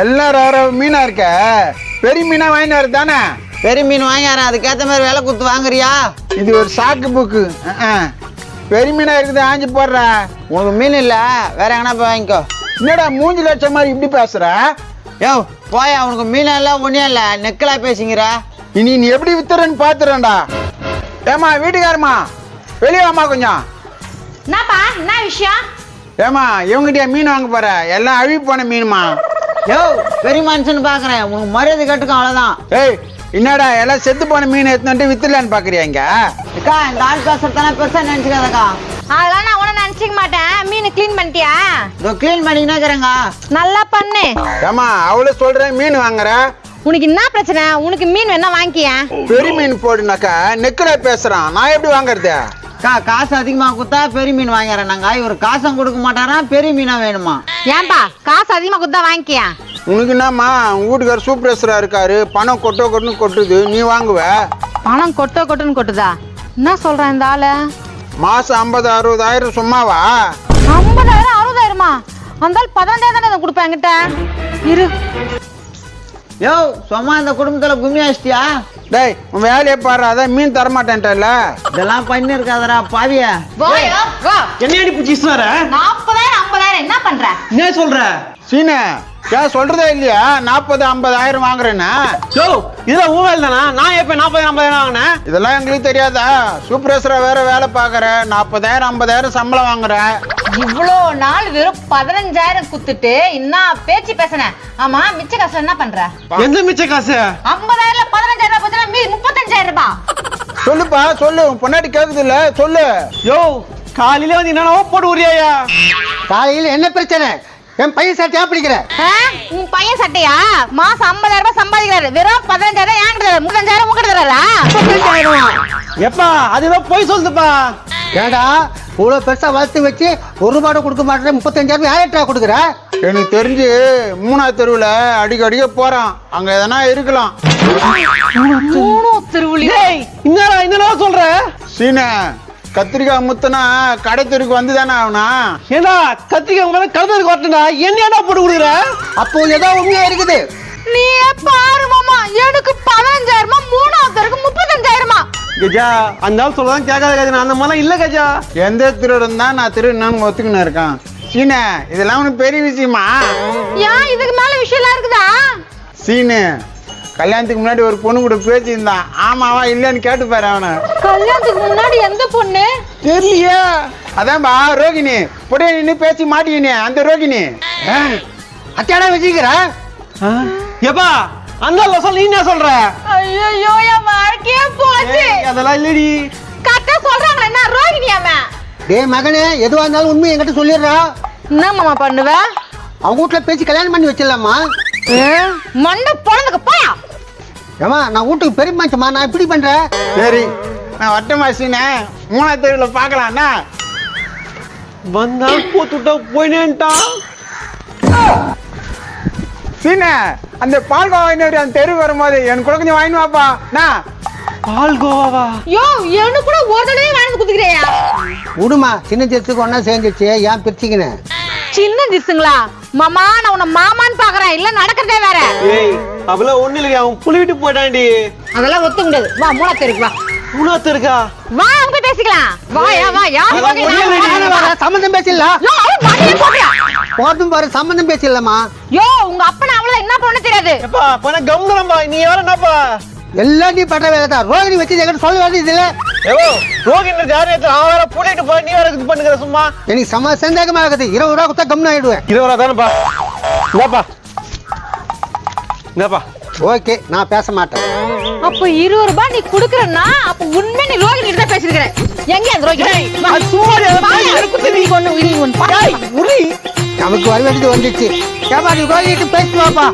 எல்லாம் ரவ ரவ மீனா இருக்க? பெரிய மீனா வாங்கிட்டு வரது தானே? பெரிய மீன் வாங்கியாரன் அதுக்கேற்ற மாதிரி விலை கொடுத்து வாங்குறியா? இது ஒரு சாக்கு புக்கு. பெரிய மீனா இருக்குது ஆஞ்சு போடுற. உனக்கு மீன் இல்லை வேற எங்கனா போய் வாங்கிக்கோ. என்னடா மூஞ்சி லட்சம் மாதிரி இப்படி பேசுற? யோ போயா உனக்கு மீன் இல்லை ஒன்றும் இல்லை நெக்கலா பேசிங்கிற இனி நீ எப்படி வித்துறன்னு பாத்துறேன்டா. ஏமா வீட்டுக்காரமா வெளியே வாமா கொஞ்சம். என்னப்பா என்ன விஷயம்? ஏமா இவங்ககிட்டயா மீன் வாங்க போற? எல்லாம் அழுகி போன மீனுமா யோ பெரிய மனுஷன் பார்க்குறேன் உனக்கு மரியாதை கட்டுக்கும் அவ்வளோதான் ஏய் என்னடா எல்லாம் செத்து போன மீன் எடுத்துட்டு வித்துலான்னு பாக்குறியா இங்க? அக்கா இந்த ஆள் பேசுறதானே பெருசாக நினச்சிக்காதக்கா. அதெல்லாம் நான் உன நினைச்சுக்க மாட்டேன். மீன் க்ளீன் பண்ணிட்டியா? இதோ க்ளீன் பண்ணிக்கினே இருக்கிறேங்க நல்லா பண்ணு. ஏமா அவளே சொல்றேன் மீன் வாங்குற? உனக்கு என்ன பிரச்சனை? உனக்கு மீன் வேணா வாங்கிக்கியா? பெரிய மீன் போடுனாக்கா நெக்கல பேசுறான். நான் எப்படி வாங்குறது? அக்கா காசு அதிகமாக கொடுத்தா பெரிய மீன் வாங்கிறேன் நாங்கள் இவர் காசும் கொடுக்க மாட்டாரா பெரிய மீனா வேணுமா? ஏன்பா காசு அதிகமா கொடுத்தா வாங்கிக்கியா? உனக்கு என்னம்மா உங்க வீட்டுக்கார் சூப்பர்வைசரா இருக்காரு பணம் கொட்டோ கொட்டுன்னு கொட்டுது நீ வாங்குவ. பணம் கொட்டோ கொட்டுன்னு கொட்டுதா? என்ன சொல்றேன் இந்த ஆளு? மாசம் ஐம்பது அறுபதாயிரம் சும்மாவா? ஐம்பதாயிரம் அறுபதாயிரமா? அந்த ஆள் பதினஞ்சாயிரம் தானே கொடுப்பேன் என்கிட்ட? இரு. யோ சும்மா இந்த குடும்பத்தில் கும்மி அடிச்சிட்டியா? டேய் உன் வேலையை பாரு அதான் மீன் தரமாட்டேன்ட்டல இதெல்லாம் பண்ணி இருக்காதடா பாவிய போயோ வா. என்னடி பிடிச்சி வர? நாற்பதாயிரம் ஐம்பதாயிரம் என்ன பண்ற? என்ன சொல்ற? சீனு ஏன் சொல்றதே இல்லையா. நாற்பது ஐம்பதாயிரம் வாங்குறேன்னா. யோ இதெல்லாம் வேலை தானா? நான் எப்ப நாற்பதாயிரம் ஐம்பதாயிரம் வாங்கினேன்? இதெல்லாம் எங்களுக்கு தெரியாதா? சூப்பர்வைசரா வேற வேலை பாக்குற நாற்பதாயிரம் ஐம்பதாயிரம் சம்பளம் வாங்குற. இவ்வளோ நாள் வெறும் பதினஞ்சாயிரம் குத்துட்டு என்ன பேச்சு பேசுனேன் ஆமா மிச்ச காசு என்ன பண்ற? எந்த மிச்ச காசு? ஐம்பதாயிரம் பதினஞ்சாயிரம் போச்சுன்னா மீதி முப்பத்தஞ்சாயிரம் ரூபாய் சொல்லுப்பா சொல்லு. உன் பொன்னாடி கேக்குது இல்ல சொல்லு. யோ காலையில வந்து என்னென்னவோ போட்டு உரியாயா? காலையில் என்ன பிரச்சனை? என் பையன் சட்டையா பிடிக்கிற? ஆ? உன் பையன் சட்டையா? மாசம் ஐம்பதாயிரம் ரூபாய் சம்பாதிக்கிறாரு. வெறும் பதினஞ்சாயிரம் ஏன் கிடையாது முப்பத்தஞ்சாயிரம் உங்க தரா எப்பா அதுதான் போய் சொல்லுதுப்பா. ஏடா இவ்வளோ பெருசா வளர்த்து வச்சு ஒரு ரூபாய் கூட கொடுக்க மாட்டேன் முப்பத்தஞ்சாயிரம் யார்ட்டா கொடுக்குற? எனக்கு தெரிஞ்சு மூணாவது தெருவுல அடிக்க அடிக்க போறான். அங்க எதனா இருக்கலாம். மூணு திருவுளி டேய் என்னடா என்னடா சொல்ற? சீனு கத்திரிக்காய் முத்தனா கடை தெருக்கு வந்து தானே ஆகணும் ஏண்டா கத்திரிக்காய் மேல கழுதருக்கு வரட்டுடா என்ன ஏன்டா போட்டு கொடுக்குற? அப்போ ஏதோ உண்மையா இருக்குது. நீ பாரு மாமா எனக்கு பதினஞ்சாயிரமா மூணாவதற்கு முப்பத்தஞ்சாயிரமா? கஜா அந்த ஆள் சொல்லதான் கேட்காத கஜா. நான் அந்த மாதிரிலாம் இல்ல கஜா. எந்த திருடன் தான் நான் திருடனு ஒத்துக்கின்னு இருக்கான்? சீனு இதெல்லாம் உனக்கு பெரிய விஷயமா? ஏன் இதுக்கு மேல விஷயம் இருக்குதா? சீனு கல்யாணத்துக்கு முன்னாடி ஒரு பொண்ணு கூட பேசியிருந்தான். ஆமாவா இல்லைன்னு கேட்டு பாரு அவனை. கல்யாணத்துக்கு முன்னாடி எந்த பொண்ணு? தெரியலையே. அதான்பா ரோகிணி. புடைய நின்று பேசி மாட்டிக்கினே அந்த ரோகிணி. அச்சாடா வச்சுக்கிற? எப்பா அந்த சொல்ல நீ என்ன சொல்ற? ஐயோ என் வாழ்க்கையே போச்சு. அதெல்லாம் இல்லடி. கரெக்டா சொல்றாங்களே என்ன ரோகிணியாம டேய் மகனே எதுவா இருந்தாலும் உண்மை என்கிட்ட சொல்லிடுறா. என்ன மாமா பண்ணுவ? அவங்க வீட்டுல பேசி கல்யாணம் பண்ணி வச்சிடலாமா? மண்டை பொழந்துக்கு போயா ஏமா நான் வீட்டுக்கு பெரிய மனுஷமா நான் இப்படி பண்றேன்? சரி நான் வட்டமா சீனே மூணாவது தெருவில் பார்க்கலாம்னா? வந்தா போத்துட்டா போயினேன்ட்டான் சீனே அந்த பால் கோவாயினர் அந்த தெரு வரும்போது? எனக்கு கூட கொஞ்சம் வாங்கி வாப்பா. நான் பால் கோவாவா யோ எனக்கு கூட ஒரு தடவை வாழ்ந்து குத்துக்கிறியா விடுமா சின்ன சேர்த்துக்கு ஒன்னா சேர்ந்துச்சு ஏன் பிரிச்சிக்கினேன் சின்ன திசுங்களா? மாமா நான் உன்னை மாமான்னு பாக்குறேன் இல்ல நடக்கிறதே வேற. ஏய் அவள ஒண்ணு இல்லையா அவன் புலி விட்டு போயிட்டான்டி. அதெல்லாம் ஒத்துக்க முடியாது வா மூணா தெருக்கு வா. மூணாத்து இருக்கா வா அவங்க பேசிக்கலாம். வாயா வா. வாங்க, வா. யோ, அவன் மண்டையை போடுறா. போட்டும் பாரு சம்மந்தம் பேசிடலாமா? யோ உங்க அப்பனை அவள என்ன பண்ண தெரியாது? எப்பா பண்ண கம்னம்பா நீ வேற என்னப்பா? எல்லாம் நீ பண்ற வேலை தான் ரோகிணி வச்சு சொல்ல வேண்டியது இல்லை ஏவோ ரோகின்ற ஜாரி அவன் வேற போய் நீ வேற இது பண்ணுகிற சும்மா? எனக்கு சம சந்தேகமா இருக்குது இருபது ரூபா கொடுத்தா கம்னு ஆயிடுவேன். இருபது ரூபா தானேப்பா. இந்தாப்பா. இந்தாப்பா. ஓகே நான் பேச மாட்டேன். அப்ப இருபது ரூபாய் நீ குடுக்கறன்னா அப்ப உண்மை நீ ரோகிணி கிட்ட தான் பேசிருக்கிற. எங்க அந்த ரோகிணி? நமக்கு வர வேண்டியது வந்துச்சு. ஏப்பா நீ ரோகிணிட்டு பேசிட்டு வாப்பா